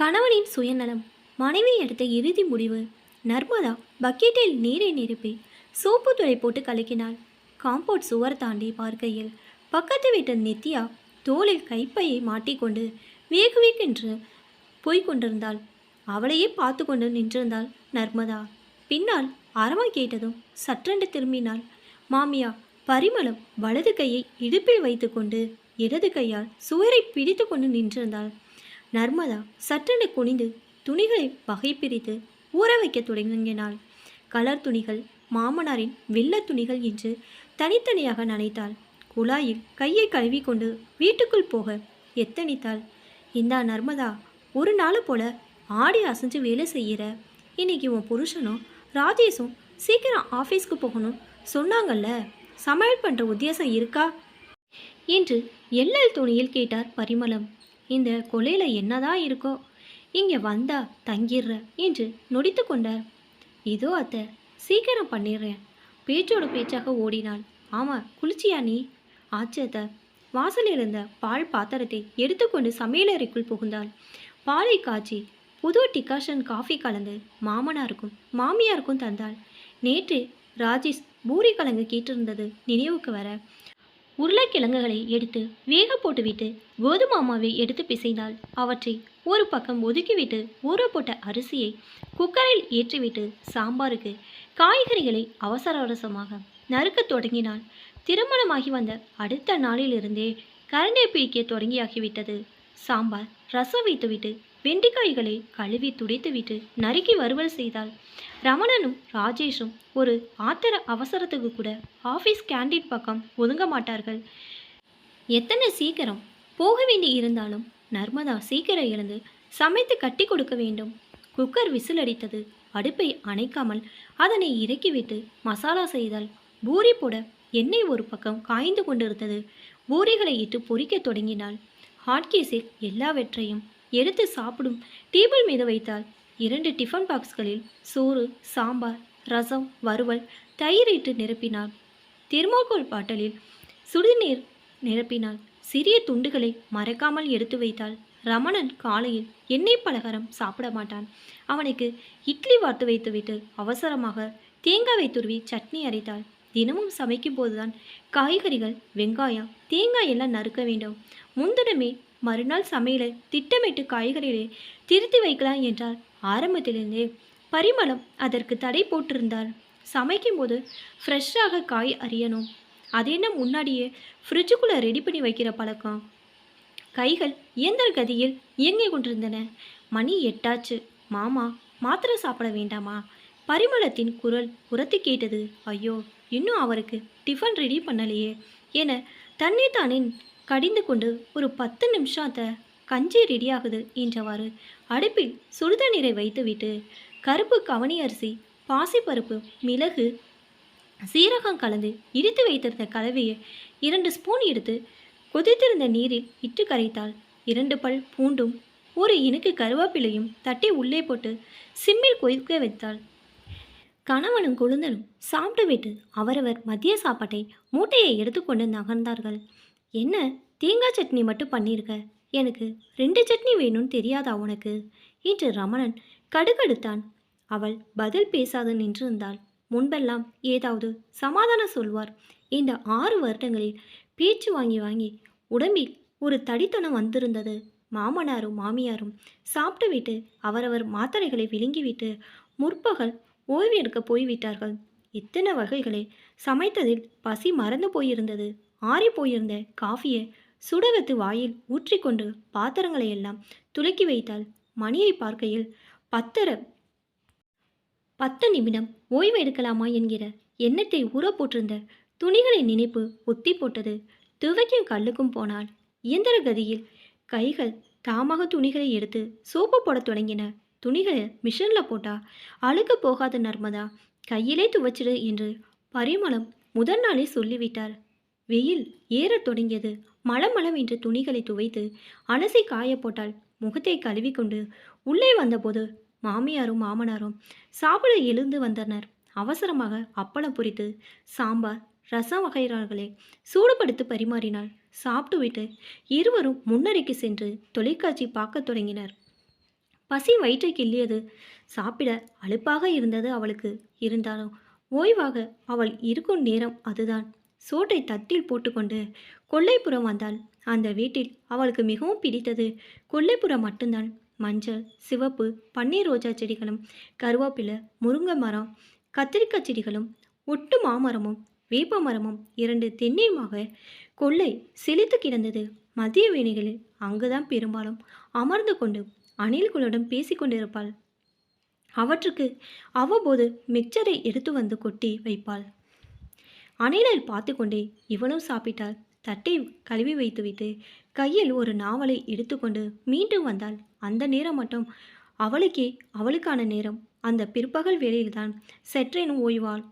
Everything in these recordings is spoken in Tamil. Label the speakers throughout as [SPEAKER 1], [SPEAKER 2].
[SPEAKER 1] கணவனின் சுயநலம். மனைவி எடுத்த இறுதி முடிவு. நர்மதா பக்கெட்டில் நீரை நிரப்பி சோப்பு துளை போட்டு கலக்கினாள். காம்பவுண்ட் சுவர் தாண்டி பார்க்கையில் பக்கத்து வீட்டு நித்யா தோளில் கைப்பையை மாட்டிக்கொண்டு வேகு வேகென்று போய்க் கொண்டிருந்தாள். அவளையே பார்த்து கொண்டு நின்றிருந்தாள் நர்மதா. பின்னால் அரவம் கேட்டதும் சற்றென்று திரும்பினாள். மாமியா பரிமளம் வலது கையை இடுப்பில் வைத்துக்கொண்டு இடது கையால் சுவரை பிடித்து கொண்டு நின்றிருந்தாள். நர்மதா சற்றென்று குனிந்து துணிகளை வகை பிரித்து ஊற வைக்க தொடங்கினாள். கலர் துணிகள் மாமனாரின் வெள்ள துணிகள் என்று தனித்தனியாக நனைத்தாள். குழாயில் கையை கழுவி கொண்டு வீட்டுக்குள் போக எத்தனித்தாள். இந்தா நர்மதா ஒரு நாள் போல ஆடி அசைஞ்சு வேலை செய்கிற இன்னைக்கு உன் புருஷனும் ராஜேஷும் சீக்கிரம் ஆஃபீஸ்க்கு போகணும் சொன்னாங்கல்ல? சமையல் பண்ணுற உத்தேசம் இருக்கா? என்று எல்லல் துணியில் கேட்டார் பரிமளம். இந்த கொலையில் என்னதான் இருக்கோ. இங்கே வந்தா தங்கிடுற என்று நொடித்து கொண்டார். இதோ அத்தை சீக்கிரம் பண்ணிடுறேன். பேச்சோட பேச்சாக ஓடினாள். ஆமாம் குளிச்சியா நீ? ஆச்சு அத்தை. வாசலில் இருந்த பால் பாத்திரத்தை எடுத்துக்கொண்டு சமையலறைக்குள் புகுந்தாள். பாலை காய்ச்சி புது டிகாஷன் காஃபி கலந்து மாமனாருக்கும் மாமியாருக்கும் தந்தாள். நேற்று ராஜேஷ் பூரி கலங்கு கேட்டிருந்தது நினைவுக்கு வர உருளைக்கிழங்குகளை எடுத்து வேக போட்டுவிட்டு கோதுமை மாவை எடுத்து பிசைந்தாள். அவற்றை ஒரு பக்கம் ஒதுக்கிவிட்டு ஊற போட்ட அரிசியை குக்கரில் ஏற்றிவிட்டு சாம்பாருக்கு காய்கறிகளை அவசர அவசரமாக நறுக்கத் தொடங்கினாள். திருமணமாகி வந்த அடுத்த நாளிலிருந்தே கரண்டை பிடிக்க தொடங்கியாகிவிட்டது. சாம்பார் ரசம் வைத்துவிட்டு வெண்டிக்காய்களை கழுவி துடைத்துவிட்டு நறுக்கி வறுவல் செய்தாள் ரமணனும் ராஜேஷும் ஒரு ஆத்திர அவசரத்துக்கு கூட ஆஃபீஸ் கேண்டீன் பக்கம் ஒதுங்க மாட்டார்கள். எத்தனை சீக்கிரம் போக வேண்டி இருந்தாலும் நர்மதா சீக்கிரம் எழுந்து சமைத்து கட்டி கொடுக்க வேண்டும். குக்கர் விசில் அடித்தது அடுப்பை அணைக்காமல் அதனை இறக்கிவிட்டு மசாலா செய்தால் பூரி போட எண்ணெய் ஒரு பக்கம் காய்ந்து கொண்டிருந்தது. பூரிகளை இட்டு பொறிக்க தொடங்கினாள். ஹாட்கேஸில் எல்லாவற்றையும் எடுத்து சாப்பிடும் டேபிள் மீது வைத்தாள். இரண்டு டிஃபன் பாக்ஸ்களில் சோறு சாம்பார் ரசம் வறுவல் தயிரிட்டு நிரப்பினாள். தெர்மோகோல் பாட்டலில் சுடுநீர் நிரப்பினாள். சிறிய துண்டுகளை மறக்காமல் எடுத்து வைத்தாள். ரமணன் காலையில் எண்ணெய் பலகாரம் சாப்பிட மாட்டான். அவனுக்கு இட்லி வார்த்து வைத்துவிட்டு அவசரமாக தேங்காவை துருவி சட்னி அரைத்தாள். தினமும் சமைக்கும் போதுதான் காய்கறிகள் வெங்காயம் தேங்காய் எல்லாம் நறுக்க வேண்டும். முன்தினமே மறுநாள் சமையலை திட்டமிட்டு காய்கறிகளை திருத்தி வைக்கலாம் என்றால் ஆரம்பத்திலிருந்தே பரிமளம் அதற்கு தடை போட்டிருந்தார். சமைக்கும்போது ஃப்ரெஷ்ஷாக காய் அறியணும் அது என்ன முன்னாடியே ஃப்ரிட்ஜுக்குள்ளே ரெடி பண்ணி வைக்கிற பழக்கம்? கைகள் இயந்திர கதியில் இயங்கிக் கொண்டிருந்தன. மணி எட்டாச்சு. மாமா மாத்திரை சாப்பிட வேண்டாமா? பரிமளத்தின் குரல் உரத்து கேட்டது. ஐயோ இன்னும் அவருக்கு டிஃபன் ரெடி பண்ணலையே என தன்னை தானே கடிந்து கொண்டு ஒரு பத்து நிமிஷத்த கஞ்சி ரெடியாகுது என்றவாறு அடுப்பில் சுடுதண்ணீரை வைத்துவிட்டு கருப்பு கவனி அரிசி பாசிப்பருப்பு மிளகு சீரகம் கலந்து இடித்து வைத்திருந்த கலவையை இரண்டு ஸ்பூன் எடுத்து கொதித்திருந்த நீரில் இட்டு கரைத்தால் இரண்டு பல் பூண்டும் ஒரு இனுக்கு கருவேப்பிலையும் தட்டி உள்ளே போட்டு சிம்மில் கொதிக்க வைத்தாள் கணவனும் குழுந்தனும் சாப்பிட்டு விட்டு அவரவர் மதிய சாப்பாட்டை மூட்டையை எடுத்துக்கொண்டு நகர்ந்தார்கள். என்ன தேங்காய் சட்னி மட்டும் பண்ணியிருக்க எனக்கு ரெண்டு சட்னி வேணும்னு தெரியாதா உனக்கு? என்று ரமணன் கடுகடுத்தான். அவள் பதில் பேசாது நின்றிருந்தாள். முன்பெல்லாம் ஏதாவது சமாதானம் சொல்வார். இந்த ஆறு வருடங்களில் பேச்சு வாங்கி வாங்கி உடம்பில் ஒரு தடித்தனம் வந்திருந்தது. மாமனாரும் மாமியாரும் சாப்பிட்டு விட்டு அவரவர் மாத்திரைகளை விழுங்கிவிட்டு முற்பகல் ஓய்வு எடுக்க போய்விட்டார்கள். இத்தனை வகைகளை சமைத்ததில் பசி மறந்து போயிருந்தது. ஆறி போயிருந்த காஃபியை சுடவத்து வாயில் ஊற்றிக்கொண்டு பாத்திரங்களை எல்லாம் துலக்கி வைத்தாள். மணியை பார்க்கையில் பத்தர பத்து நிமிடம் ஓய்வு எடுக்கலாமா என்கிற எண்ணத்தை ஊற போட்டிருந்த துணிகளின் நினைப்பு ஒத்தி போட்டது. துவைக்கும் கல்லுக்கும் போனால் இயந்திர கதியில் கைகள் தாமாக துணிகளை எடுத்து சோப்பு போடத் தொடங்கின. துணிகளை மிஷினில் போட்டா அழுக்கு போகாத நர்மதா. கையிலே துவைச்சிடு என்று பரிமளம் முதல் நாளே சொல்லிவிட்டார். வெயில் ஏறத் தொடங்கியது. மளமளம் என்று துணிகளை துவைத்து அலசி காயப்போட்டால் முகத்தை கழுவிக்கொண்டு உள்ளே வந்தபோது மாமியாரும் மாமனாரும் சாப்பிட எழுந்து வந்தனர். அவசரமாக அப்பளம் பொரித்து சாம்பார் ரசம் வகைறார்களே சூடுபடுத்து பரிமாறினாள். சாப்பிட்டுவிட்டு இருவரும் முன்னறைக்கு சென்று தொலைக்காட்சி பார்க்கத் தொடங்கினர். பசி வயிற்றை கிள்ளியது. சாப்பிட அலுப்பாக இருந்தது அவளுக்கு. இருந்தாலும் ஓய்வாக அவள் இருக்கும் நேரம் அதுதான். சோற்றை தட்டில் போட்டுக்கொண்டு கொல்லைப்புறம் வந்தாள். அந்த வீட்டில் அவளுக்கு மிகவும் பிடித்தது கொல்லைப்புறம் மட்டும்தான். மஞ்சள் சிவப்பு பன்னீர் ரோஜா செடிகளும் கருவேப்பிலை முருங்கை மரம் கத்திரிக்காய் செடிகளும் ஒட்டு மாமரமும் வேப்ப மரமும் இரண்டு தென்னையுமாக கொள்ளை செழித்து கிடந்தது. மதிய வேணிகளில் அங்குதான் பெரும்பாலும் அமர்ந்து கொண்டு அணில்களுடன் பேசிக்கொண்டிருப்பாள் அவற்றுக்கு அவ்வப்போது மிக்சரை எடுத்து வந்து கொட்டி வைப்பாள். அணிலில் பார்த்து கொண்டே இவளும் சாப்பிட்டாள். தட்டை கழுவி வைத்துவிட்டு கையில் ஒரு நாவலை எடுத்துக்கொண்டு மீண்டும் வந்தாள். அந்த நேரம் மட்டும் அவளுக்கே அவளுக்கான நேரம். அந்த பிற்பகல் வேளையில்தான் சற்றேனும் ஓய்வாள்.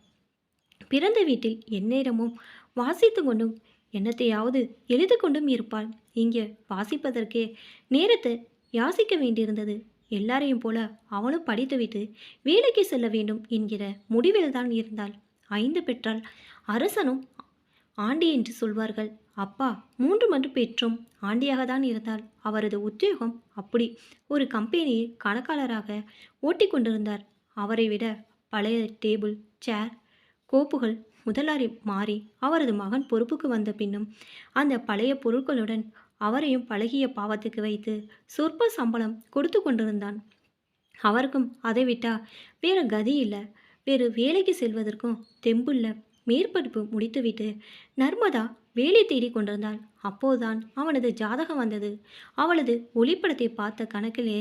[SPEAKER 1] பிறந்த வீட்டில் எந்நேரமும் வாசித்து கொண்டும் என்னத்தையாவது எழுது கொண்டும் இருப்பாள். இங்கே வாசிப்பதற்கே நேரத்தை யாசிக்க வேண்டியிருந்தது. எல்லாரையும் போல அவளும் படித்துவிட்டு வேலைக்கு செல்ல வேண்டும் என்கிற முடிவில்தான் இருந்தாள். ஐந்து பெற்றால் அரசனும் ஆண்டி என்று சொல்வார்கள். அப்பா மூன்று மன்று பெற்றும் ஆண்டியாக தான் இருந்தால் அவரது உத்தியோகம் அப்படி. ஒரு கம்பெனியில் கணக்காளராக ஓட்டிக் கொண்டிருந்தார். அவரை விட பழைய டேபிள் சேர் கோப்புகள் முதலாளி மாறி அவரது மகன் பொறுப்புக்கு வந்த பின்னும் அந்த பழைய பொருட்களுடன் அவரையும் பழகிய பாவத்துக்கு வைத்து சொற்ப சம்பளம் கொடுத்து கொண்டிருந்தான். அவருக்கும் அதை விட்டா வேறு கதி இல்லை. வேறு வேலைக்கு செல்வதற்கும் தெம்புள்ள மேற்படிப்பு முடித்துவிட்டு நர்மதா வேலை தேடி கொண்டிருந்தாள். அப்போதுதான் அவனது ஜாதகம் வந்தது. அவளது ஒளிப்படத்தை பார்த்த கணக்கிலே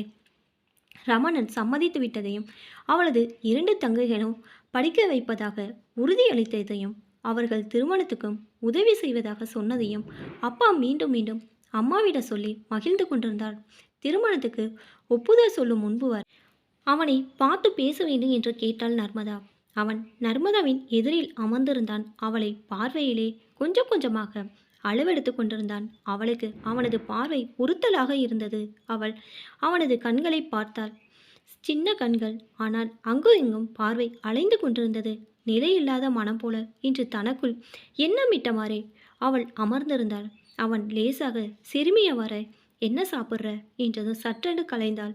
[SPEAKER 1] ரமணன் சம்மதித்து விட்டதையும் அவளது இரண்டு தங்கைகளும் படிக்க வைப்பதாக உறுதியளித்ததையும் அவர்கள் திருமணத்துக்கும் உதவி செய்வதாக சொன்னதையும் அப்பா மீண்டும் மீண்டும் அம்மாவிடம் சொல்லி மகிழ்ந்து கொண்டிருந்தாள் திருமணத்துக்கு ஒப்புதல் சொல்லும் முன்பு வரை அவனை பார்த்து பேச வேண்டும் என்று கேட்டாள் நர்மதா. அவன் நர்மதாவின் எதிரில் அமர்ந்திருந்தான். அவளை பார்வையிலே கொஞ்சம் கொஞ்சமாக அளவெடுத்து கொண்டிருந்தான். அவளுக்கு அவனது பார்வை உறுத்தலாக இருந்தது. அவள் அவனது கண்களை பார்த்தாள். சின்ன கண்கள். ஆனால் அங்கும் இங்கும் பார்வை அலைந்து கொண்டிருந்தது. நிலையில்லாத மனம் போல இன்று தனக்குள் எண்ணமிட்டமாறே அவள் அமர்ந்திருந்தாள். அவன் லேசாக சிறுமியவாற என்ன சாப்பிட்ற? என்றதும் சற்றென்று கலைந்தாள்.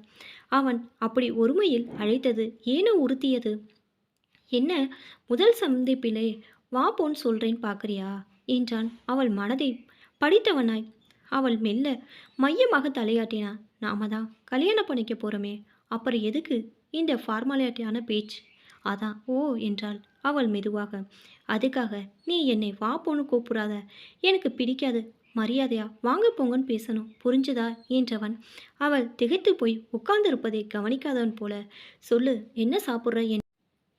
[SPEAKER 1] அவன் அப்படி ஒருமையில் அழைத்தது ஏனோ உறுத்தியது. என்ன முதல் சந்திப்பிலே வா போன் சொல்கிறேன் பார்க்குறியா? என்றான் அவள் மனதை படித்தவனாய். அவள் மெல்ல மையமாக தலையாட்டினா நாம தான் கல்யாணம் பண்ணிக்க போகிறோமே அப்புறம் எதுக்கு இந்த ஃபார்மாலிட்டியான பேச்சு? அதான் ஓ என்றாள் அவள் மெதுவாக. அதுக்காக நீ என்னை வா போன்னு கூப்பிடாத எனக்கு பிடிக்காது மரியாதையா வாங்க போங்கன்னு பேசணும். புரிஞ்சுதா? என்றவன். அவள் திகைத்து போய் உட்கார்ந்திருப்பதை கவனிக்காதவன் போல. சொல்லு என்ன சாப்பிட்ற என்?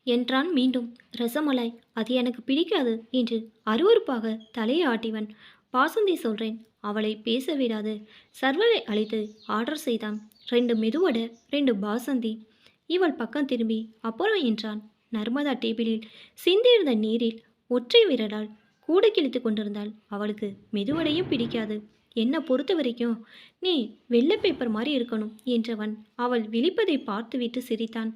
[SPEAKER 1] என்றான் மீண்டும். ரசமலாய் அது எனக்கு பிடிக்காது என்று அருவருப்பாக தலையை ஆட்டிவன் பாசந்தி சொல்றேன் அவளை பேச விடாது. சர்வரை அழைத்து ஆர்டர் செய்தான். ரெண்டு மெதுவடை ரெண்டு பாசந்தி. இவள் பக்கம் திரும்பி அப்புறம் என்றான். நர்மதா டேபிளில் சிந்தியிருந்த நீரில் ஒற்றை விரலால் கூடு கிழித்து கொண்டிருந்தாள். அவளுக்கு மெதுவடையும் பிடிக்காது. என்னை பொறுத்த வரைக்கும்? நீ வெள்ளை பேப்பர் மாதிரி இருக்கணும் என்றவன் அவள் விழிப்பதை பார்த்துவிட்டு சிரித்தான்.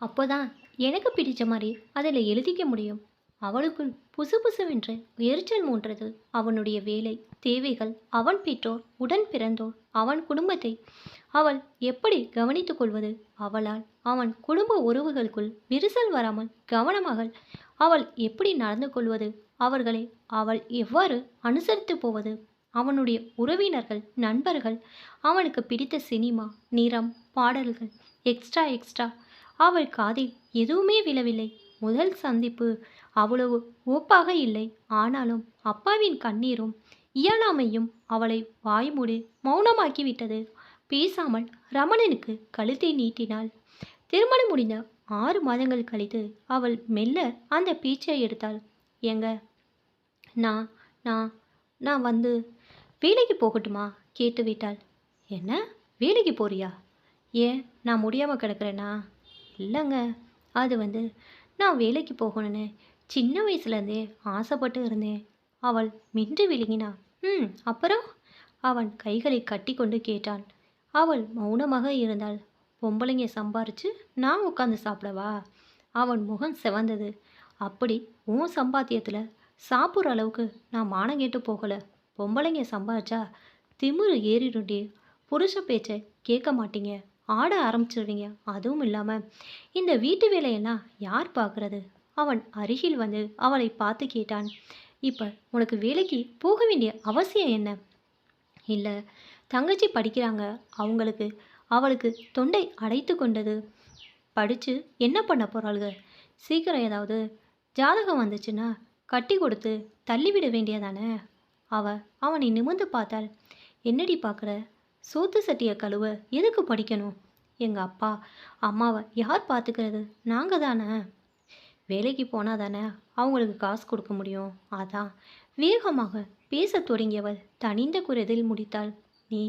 [SPEAKER 1] அப்போதான் எனக்கு பிடித்த மாதிரி அதில் எழுதிக்க முடியும். அவளுக்குள் புசு புசுவென்று எரிச்சல் மூன்றது அவனுடைய வேலை. தேவைகள் அவன் பெற்றோர் உடன் பிறந்தோர் அவன் குடும்பத்தை. அவள் எப்படி கவனித்துக் கொள்வது? அவளால் அவன் குடும்ப உறவுகளுக்குள் விரிசல் வராமல் கவனமாக அவள் எப்படி நடந்து கொள்வது? அவர்களை அவள் எவ்வாறு அனுசரித்து போவது? அவனுடைய உறவினர்கள் நண்பர்கள் அவனுக்கு பிடித்த சினிமா நிறம் பாடல்கள் எக்ஸ்ட்ரா எக்ஸ்ட்ரா அவள் காதில் எதுவுமே விழவில்லை. முதல் சந்திப்பு அவ்வளவு ஓப்பாக இல்லை. ஆனாலும் அப்பாவின் கண்ணீரும் இயலாமையும் அவளை வாய்மூடி மௌனமாக்கிவிட்டது. பேசாமல் ரமணனுக்கு கழுத்தை நீட்டினாள். திருமணம் முடிந்த ஆறு மாதங்கள் கழித்து அவள் மெல்ல அந்த பீச்சை எடுத்தாள். எங்க நான் நான் நான் வந்து வேலைக்கு போகட்டுமா? கேட்டு விட்டாள். என்ன? வேலைக்கு போறியா? ஏன் நான் முடியாமல் கிடக்குறேனா? இல்லைங்க அது வந்து நான் வேலைக்கு போகணும்னு சின்ன வயசுலேருந்தே ஆசைப்பட்டு இருந்தேன். அவள் மின்று விழுங்கினா ம் அப்புறம்? அவன் கைகளை கட்டி கொண்டு கேட்டான். அவள் மௌனமாக இருந்தாள். பொம்பளைங்க சம்பாரிச்சு நான் உட்காந்து சாப்பிடவா? அவன் முகம் செவந்தது. அப்படி உன் சம்பாத்தியத்தில் சாப்பிட்ற அளவுக்கு நான் மானம் கேட்டு போகலை. பொம்பளைங்க சம்பாரிச்சா திமிரு ஏறிடுண்டி புருஷ பேச்சை கேட்க மாட்டீங்க. ஆட ஆரம்பிச்சிடுவீங்க அதுவும் இல்லாமல் இந்த வீட்டு வேலையெல்லாம் யார் பார்க்கறது அவன் அருகில் வந்து அவளை பார்த்து கேட்டான். இப்போ உனக்கு வேலைக்கு போக வேண்டிய அவசியம் என்ன? இல்லை தங்கச்சி படிக்கிறாங்க. அவங்களுக்கு அவளுக்கு தொண்டை அடைத்து கொண்டது. படித்து என்ன பண்ண போகிறாளுங்க சீக்கிரம் ஏதாவது ஜாதகம் வந்துச்சுன்னா கட்டி கொடுத்து தள்ளிவிட வேண்டியதானே? அவ அவனை நிமிர்ந்து பார்த்தாள். என்னடி பார்க்குற சோத்து சட்டியை கழுவ எதுக்கு படிக்கணும்? எங்கள் அப்பா அம்மாவை யார் பார்த்துக்கிறது நாங்கள் தானே. வேலைக்கு போனால் தானே அவங்களுக்கு காசு கொடுக்க முடியும். அதான். வேகமாக பேசத் தொடங்கியவள் தனிந்த குரலில் முடித்தாள். நீ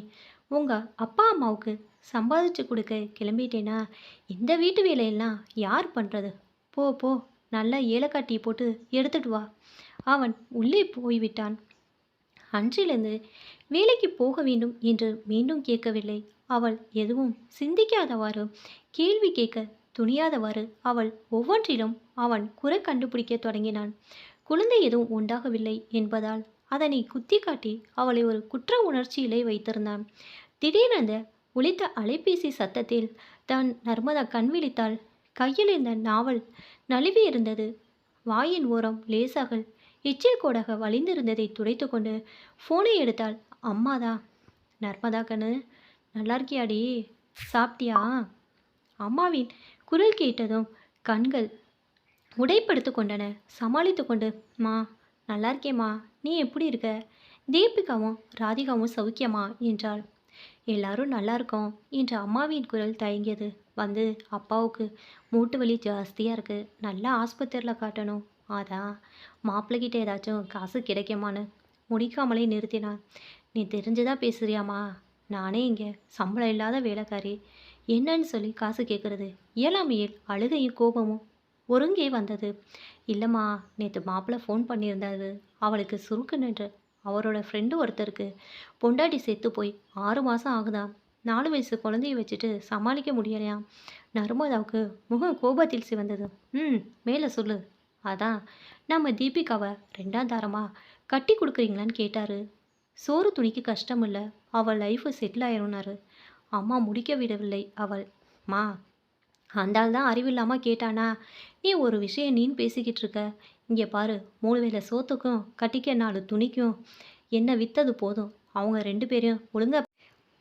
[SPEAKER 1] உங்கள் அப்பா அம்மாவுக்கு சம்பாதிச்சு கொடுக்க கிளம்பிட்டேனா? இந்த வீட்டு வேலையெல்லாம் யார் பண்ணுறது போ போ நல்லா ஏலக்காய் டீ போட்டு எடுத்துட்டு வா. அவன் உள்ளே போய்விட்டான். அன்றிலிருந்து வேலைக்கு போக வேண்டும் என்று மீண்டும் கேட்கவில்லை. அவள் எதுவும் சிந்திக்காதவாறு கேள்வி கேட்க துணியாதவாறு அவள் ஒவ்வொன்றிலும் அவன் குறை கண்டுபிடிக்க தொடங்கினான். குழந்தை எதுவும் உண்டாகவில்லை என்பதால் அதனை குத்தி காட்டி அவளை ஒரு குற்ற உணர்ச்சியிலே வைத்திருந்தான். திடீரென ஒழித்த அலைபேசி சத்தத்தில் தான் நர்மதா கண்விழித்தாள் கையில் இருந்த நாவல் நழுவி இருந்தது. வாயின் ஓரம் லேசாக எச்சில் கோடாக வழிந்திருந்ததை துடைத்து கொண்டு ஃபோனை எடுத்தாள். அம்மாதான் நர்மதா கண்ணு நல்லா இருக்கியாடி சாப்பிட்டியா? அம்மாவின் குரல் கேட்டதும் கண்கள் உடைப்படுத்து கொண்டன. சமாளித்து கொண்டு மா நல்லா இருக்கேம்மா நீ எப்படி இருக்க? தீபிகாவும் ராதிகாவும் சௌக்கியமா? என்றாள். எல்லாரும் நல்லா இருக்கோம் என்று அம்மாவின் குரல் தயங்கியது. வந்து அப்பாவுக்கு மூட்டு வலி ஜாஸ்தியாக இருக்குது நல்லா ஆஸ்பத்திரியில் காட்டணும். அதான் மாப்பிள்ளைகிட்ட ஏதாச்சும் காசு கிடைக்குமான்னு முடிக்காமலே நிறுத்தினான் நீ தெரிஞ்சுதான் பேசுறியாமா நானே இங்கே சம்பளம் இல்லாத வேலைக்காரி. என்னன்னு சொல்லி காசு கேட்குறது இயலாமையில் அழுகையும் கோபமும் ஒருங்கே வந்தது. இல்லைம்மா நேற்று மாப்பிள்ளை ஃபோன் பண்ணியிருந்தாரு. அவளுக்கு சுருக்கு நின்று அவரோட ஃப்ரெண்டு ஒருத்தருக்கு. பொண்டாட்டி செத்து போய் ஆறு மாதம் ஆகுதா? நாலு வயசு குழந்தைய வச்சுட்டு சமாளிக்க முடியலையாம் நர்மதாவுக்கு முகம் கோபத்தில் சிவந்தது. ம் மேலே சொல்லு. அதான் நம்ம தீபிகாவை ரெண்டாம் தாரமா கட்டி கொடுக்குறீங்களான்னு கேட்டாரு. சோறு துணிக்கு கஷ்டம் இல்லை அவள் லைஃபு செட்டில் ஆயிரும்னாரு அம்மா முடிக்க விடவில்லை அவள். மா அந்தால் தான் அறிவில்லாமல் கேட்டானா? நீ ஒரு விஷயம் நீன்னு பேசிக்கிட்டு இருக்க. இங்கே பாரு மூணு வேளை சோத்துக்கும் கட்டிக்க நாலு துணிக்கும். என்ன விற்றது போதும்? அவங்க ரெண்டு பேரையும் ஒழுங்கா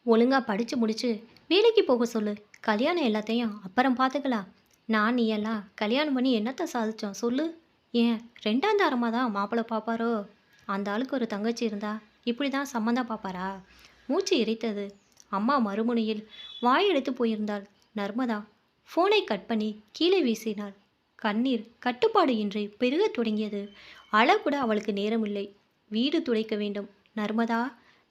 [SPEAKER 1] ஒழுங்காக படித்து முடிச்சு வேலைக்கு போக சொல்லு. கல்யாணம் எல்லாத்தையும் அப்புறம் பார்த்துக்கலாம் நான் நீ எல்லாம் கல்யாணம் பண்ணி என்னத்தை சாதித்தோம் சொல்லு. ஏன் ரெண்டாம் தாரமாக தான் மாப்பிள்ளை பார்ப்பாரோ அந்த ஆளுக்கு ஒரு தங்கச்சி இருந்தா இப்படி தான் சம்மந்தம் பார்ப்பாரா மூச்சு இறைத்தது அம்மா மறுமுனையில் வாயெடுத்து போயிருந்தாள். நர்மதா ஃபோனை கட் பண்ணி கீழே வீசினாள். கண்ணீர் கட்டுப்பாடு இன்றி பெருகத் தொடங்கியது. அழக்கூட அவளுக்கு நேரமில்லை. வீடு துடைக்க வேண்டும். நர்மதா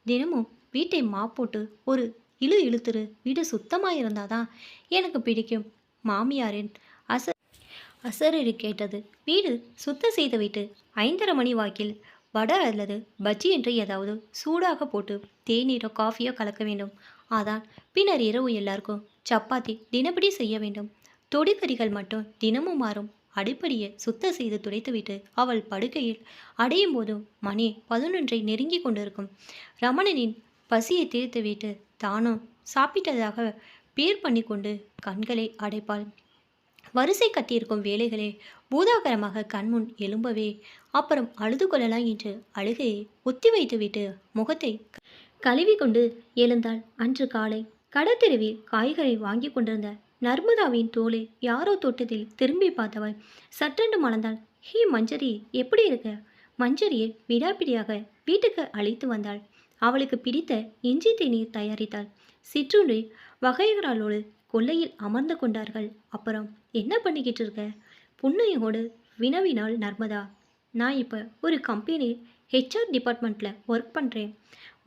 [SPEAKER 1] தினமும் வீட்டை மாப்போட்டு ஒரு இழு இழுத்துரு. வீடு சுத்தமாக இருந்தாதான் எனக்கு பிடிக்கும். மாமியாரின் அச அசரீரி கேட்டது. வீடு சுத்தம் செய்துவிட்டு ஐந்தரை மணி வாக்கில் வடை அல்லது பஜ்ஜி என்று ஏதாவது சூடாக போட்டு தேநீரோ காஃபியோ கலக்க வேண்டும். அதான் பின்னர் இரவு எல்லாருக்கும் சப்பாத்தி தினப்படி செய்ய வேண்டும். தொடிக்கறிகள் மட்டும் தினமும் மாறும். அடிப்படையை சுத்தம் செய்து துடைத்துவிட்டு அவள் படுக்கையில் அடையும் போதும் மணி பதினொன்றை நெருங்கி கொண்டிருக்கும். ரமணனின் பசியை தீர்த்துவிட்டு தானும் சாப்பிட்டதாக பேர் பண்ணி கொண்டு கண்களை அடைப்பாள். வரிசை கட்டியிருக்கும் வேலைகளே பூதாகரமாக கண்முன் எழும்பவே அப்புறம் அழுது கொள்ளலாம் என்று அழுகையை ஒத்தி வைத்துவிட்டு முகத்தை கழுவி கொண்டு எழுந்தாள். அன்று காலை கடத்தெருவில் காய்கறி வாங்கி கொண்டிருந்த நர்மதாவின் தோலை யாரோ தொட்டதில் திரும்பி பார்த்தவள் சற்றென்று மலர்ந்தாள். ஹே மஞ்சரி எப்படி இருக்க? மஞ்சரியை விடாப்பிடியாக வீட்டுக்கு அழைத்து வந்தாள். அவளுக்கு பிடித்த இஞ்சி தேநீர் தயாரித்தாள். சிற்றுண்டி வகைகளாலோடு கொல்லையில் அமர்ந்து கொண்டார்கள். அப்புறம் என்ன பண்ணிக்கிட்டு இருக்க? புன்னையோடு வினவினாள் நர்மதா. நான் இப்போ ஒரு கம்பெனியில் ஹெச்ஆர் டிபார்ட்மெண்ட்டில் ஒர்க் பண்ணுறேன்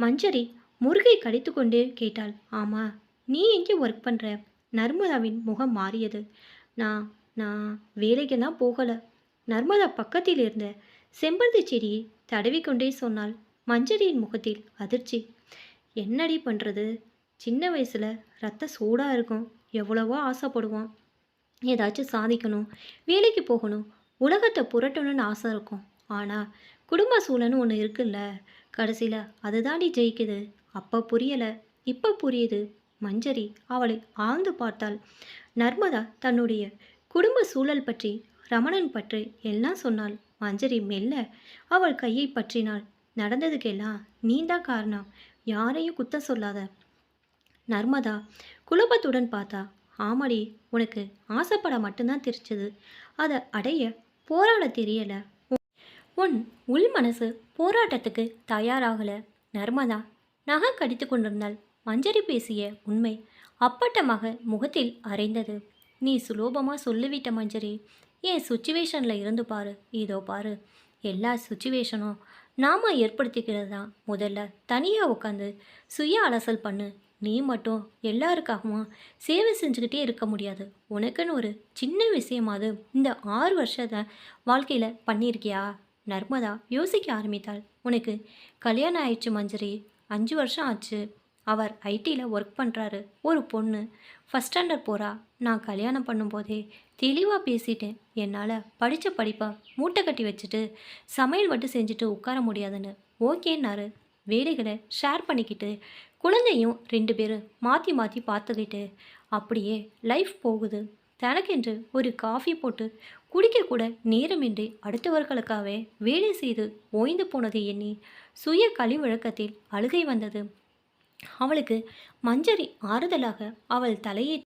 [SPEAKER 1] மஞ்சரி முருகை கடித்து கொண்டு கேட்டாள். ஆமாம் நீ எங்கே ஒர்க் பண்ணுற நர்மதாவின் முகம் மாறியது. நான் நான் வேலைக்கெல்லாம் போகலை. நர்மதா பக்கத்தில் இருந்த செம்பருத்தி செடியை தடவிக்கொண்டே சொன்னால் மஞ்சரியின் முகத்தில் அதிர்ச்சி. என்னடி பண்ணுறது சின்ன வயசில் ரத்த சூடாக இருக்கும். எவ்வளவோ ஆசைப்படுவோம் ஏதாச்சும் சாதிக்கணும். வேலைக்கு போகணும். உலகத்தை புரட்டணும்னு ஆசை இருக்கும். ஆனால் குடும்ப சூழல்னு ஒன்று இருக்குல்ல. கடைசியில் அதுதாண்டி ஜெயிக்குது. அப்போ புரியலை. இப்போ புரியுது. மஞ்சரி அவளை ஆழ்ந்து பார்த்தாள். நர்மதா தன்னுடைய குடும்ப சூழல் பற்றி ரமணன் பற்றி எல்லாம் சொன்னாள். மஞ்சரி மெல்ல அவள் கையை பற்றினாள். நடந்ததுக்கெல்லாம் நீதான் காரணம். யாரையும் குத்த சொல்லாத. நர்மதா குழப்பத்துடன் பார்த்தா ஆமடி உனக்கு ஆசைப்பட மட்டும்தான் தெரிஞ்சது. அதை அடைய போராட தெரியல. உன் உள் மனசு போராட்டத்துக்கு தயாராகல. நர்மதா நகை கடித்து கொண்டிருந்தாள். மஞ்சரி பேசிய உண்மை அப்பட்டமாக முகத்தில் அரைந்தது. நீ சுலோபமாக சொல்லிவிட்ட மஞ்சரி. என் சுச்சுவேஷனில் இருந்து பாரு. இதோ பாரு. எல்லா சுச்சுவேஷனும் நாம ஏற்படுத்திக்கிறது தான் முதல்ல தனியாக உட்காந்து சுய அலசல் பண்ணு. நீ மட்டும் எல்லாருக்காகவும் சேவை செஞ்சுக்கிட்டே இருக்க முடியாது. உனக்குன்னு ஒரு சின்ன விஷயமாவது இந்த ஆறு வருஷத்தை வாழ்க்கையில் பண்ணியிருக்கியா? நர்மதா யோசிக்க ஆரம்பித்தாள். உனக்கு கல்யாணம் ஆயிடுச்சு மஞ்சரி. அஞ்சு வருஷம் ஆச்சு. அவர் ஐடியில் ஒர்க் பண்ணுறாரு ஒரு பொண்ணு. ஃபஸ்ட் ஸ்டாண்டர்ட் போகிறா நான் கல்யாணம் பண்ணும்போதே தெளிவாக பேசிட்டேன். என்னால் படித்த படிப்பாக மூட்டை கட்டி வச்சுட்டு சமையல் மட்டும் செஞ்சுட்டு உட்கார முடியாதுன்னு. ஓகேன்னாரு. வேலைகளை ஷேர் பண்ணிக்கிட்டு குழந்தையும் ரெண்டு பேரும் மாற்றி மாற்றி பார்த்துக்கிட்டு அப்படியே லைஃப் போகுது. தனக்கென்று ஒரு காஃபி போட்டு குடிக்கக்கூட நேரமின்றி அடுத்தவர்களுக்காகவே வேலை செய்து ஓய்ந்து போனதை எண்ணி சுய கழிவழக்கத்தில் அழுகை வந்தது. அவளுக்கு மஞ்சரி ஆறுதலாக அவள் தலையை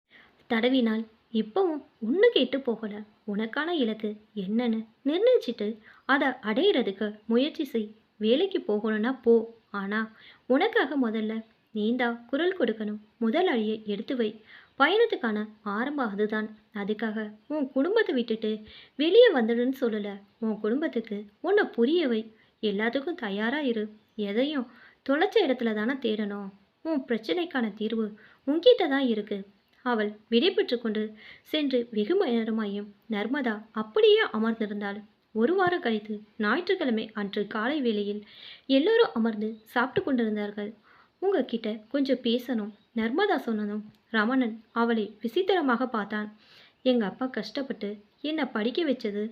[SPEAKER 1] தடவினாள். இப்பவும் ஒன்று கேட்டு போகல. உனக்கான இலக்கு என்னன்னு நிர்ணயிச்சிட்டு அதை அடையிறதுக்கு முயற்சி செய். வேலைக்கு போகணும்னா போ. ஆனால் உனக்காக முதல்ல நீந்தா குரல் கொடுக்கணும். முதல் அழியை எடுத்து வை. பயணத்துக்கான ஆரம்பம் அதுதான். அதுக்காக உன் குடும்பத்தை விட்டுட்டு வெளியே வந்துடுன்னு சொல்லலை. உன் குடும்பத்துக்கு உன்னை புரிய வை. எல்லாத்துக்கும் தயாராக இரு. எதையும் தொலைச்ச இடத்துல தானே தேடணும். உன் பிரச்சனைக்கான தீர்வு உன்கிட்ட தான் இருக்கு. அவள் விடைபெற்று கொண்டு சென்று வெகு நேரமாயும் நர்மதா அப்படியே அமர்ந்திருந்தாள். ஒரு வாரம் கழித்து ஞாயிற்றுக்கிழமை அன்று காலை வேளையில் எல்லோரும் அமர்ந்து சாப்பிட்டு கொண்டிருந்தார்கள். உங்ககிட்ட கொஞ்சம் பேசணும் நர்மதா சொன்னதும் ரமணன் அவளை விசித்திரமாக பார்த்தான். எங்க அப்பா கஷ்டப்பட்டு என்னை படிக்க வச்சது.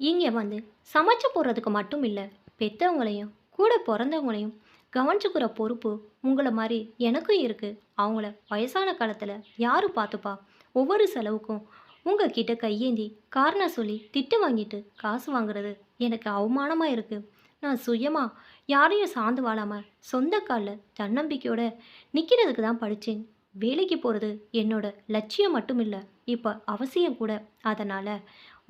[SPEAKER 1] இங்கே வந்து சமைச்சு போடுறதுக்கு மட்டும் இல்லை பெத்தவங்களையும் கூட பிறந்தவங்களையும் கவனிச்சுக்கிற பொறுப்பு உங்களை மாதிரி எனக்கும் இருக்குது அவங்கள வயசான காலத்தில் யார் பார்த்துப்பா? ஒவ்வொரு செலவுக்கும் உங்ககிட்ட கையேந்தி காரணம் சொல்லி திட்டு வாங்கிட்டு காசு வாங்குறது எனக்கு அவமானமாக இருக்குது நான் சுயமாக யாரையும் சார்ந்து வாழாமல் சொந்த காலில் தன்னம்பிக்கையோட நிற்கிறதுக்கு தான் படித்தேன் வேலைக்கு போகிறது என்னோட லட்சியம் மட்டும் இல்லை இப்போ அவசியம் கூட. அதனால்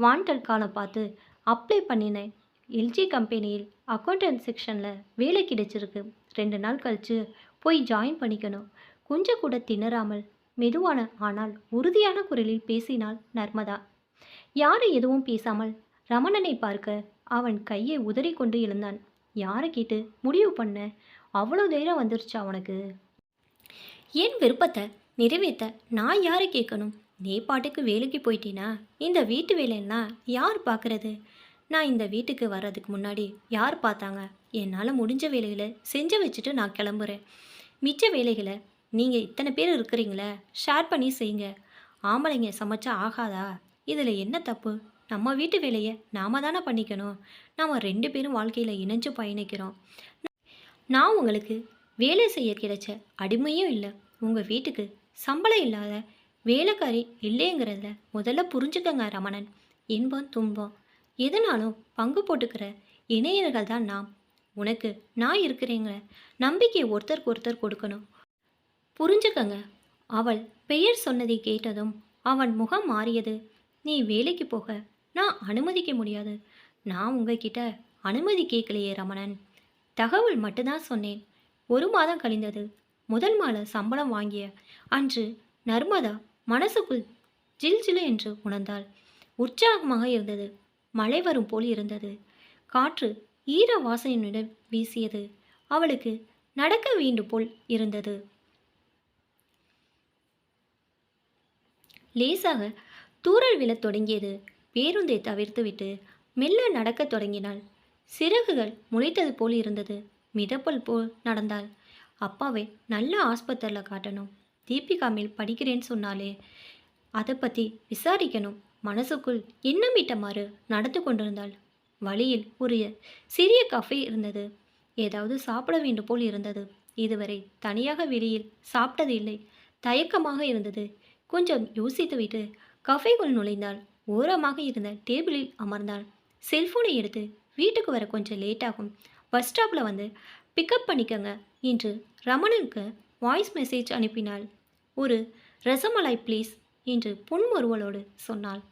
[SPEAKER 1] வாண்டட் காலம் பார்த்து அப்ளை பண்ணினேன். எல்ஜி கம்பெனியில் அக்கௌண்டன்ட் செக்ஷனில் வேலை கிடைச்சிருக்கு. ரெண்டு நாள் கழித்து போய் ஜாயின் பண்ணிக்கணும். கொஞ்சம் கூட திணறாமல் மெதுவான ஆனால் உறுதியான குரலில் பேசினாள் நர்மதா. யாரும் எதுவும் பேசாமல் ரமணனை பார்க்க அவன் கையை உதறி கொண்டு எழுந்தான். யாரை கேட்டு முடிவு பண்ண? அவ்வளோ தைரியம் வந்துருச்சா அவனுக்கு என் விருப்பத்தை நிறைவேற்ற நான் யாரை கேட்கணும்? நீ பாட்டுக்கு வேலைக்கு போயிட்டீனா? இந்த வீட்டு வேலைன்னா யார் பார்க்கறது? நான் இந்த வீட்டுக்கு வர்றதுக்கு முன்னாடி யார் பார்த்தாங்க? என்னால் முடிஞ்ச வேலைகளை செஞ்சு வச்சுட்டு நான் கிளம்புறேன். மிச்ச வேலைகளை நீங்கள் இத்தனை பேர் இருக்கிறீங்களே ஷேர் பண்ணி செய்யுங்க. ஆம்பளைங்க சமைச்சா ஆகாதா? இதில் என்ன தப்பு? நம்ம வீட்டு வேலையை நாம தானே பண்ணிக்கணும். நாம் ரெண்டு பேரும் வாழ்க்கையில் இணைஞ்சு பயணிக்கிறோம். நான் உங்களுக்கு வேலை செய்ய கிடைச்ச அடிமையும் இல்லை. உங்கள் வீட்டுக்கு சம்பளம் இல்லாத வேலைக்காரி இல்லைங்கிறத முதல்ல புரிஞ்சுக்கங்க ரமணன். இன்பம் துன்பம். எதுனாலும் பங்கு போட்டுக்கிற இணையர்கள் தான் நாம். உனக்கு நான் இருக்கிறேங்க. நம்பிக்கையை ஒருத்தருக்கு ஒருத்தர் கொடுக்கணும். புரிஞ்சுக்கங்க. அவள் பெயர் சொன்னதை கேட்டதும் அவன் முகம் மாறியது. நீ வேலைக்கு போக. நான் அனுமதிக்க முடியாது. நான் உங்ககிட்ட அனுமதி கேட்கலையே ரமணன். தகவல் மட்டும்தான் சொன்னேன். ஒரு மாதம் கழிந்தது. முதல் மாத சம்பளம் வாங்கிய அன்று நர்மதா மனசுக்குள் ஜில் ஜிலு என்று உணர்ந்தாள். உற்சாகமாக இருந்தது. மழை வரும் போல் இருந்தது. காற்று ஈர வாசனையுடன் வீசியது. அவளுக்கு நடக்க வேண்டும் போல் இருந்தது. லேசாக தூறல் விழத் தொடங்கியது. பேருந்தை தவிர்த்துவிட்டு மெல்ல நடக்கத் தொடங்கினாள். சிறகுகள் முளைத்தது போல் இருந்தது. மிதப்பல் போல் நடந்தாள். அப்பாவை நல்ல ஆஸ்பத்திரியில் காட்டணும். தீபிகா மேல் படிக்கிறேன்னு சொன்னாலே அதை பற்றி விசாரிக்கணும். மனசுக்குள் எண்ணமிட்டமாறு நடந்து கொண்டிருந்தாள். வழியில் ஒரு சிறிய கஃபே இருந்தது. ஏதாவது சாப்பிட வேண்டும் போல் இருந்தது. இதுவரை தனியாக வெளியில் சாப்பிட்டது இல்லை. தயக்கமாக இருந்தது. கொஞ்சம் யோசித்துவிட்டு கஃபேக்குள் நுழைந்தாள். ஓரமாக இருந்த டேபிளில் அமர்ந்தாள். செல்போனை எடுத்து வீட்டுக்கு வர கொஞ்சம் லேட் ஆகும். பஸ் ஸ்டாப்பில் வந்து பிக்கப் பண்ணிக்கங்க என்று ரமணனுக்கு வாய்ஸ் மெசேஜ் அனுப்பினாள். ஒரு ரசமலாய் ப்ளீஸ் என்று புன்முறுவலோடு சொன்னாள்.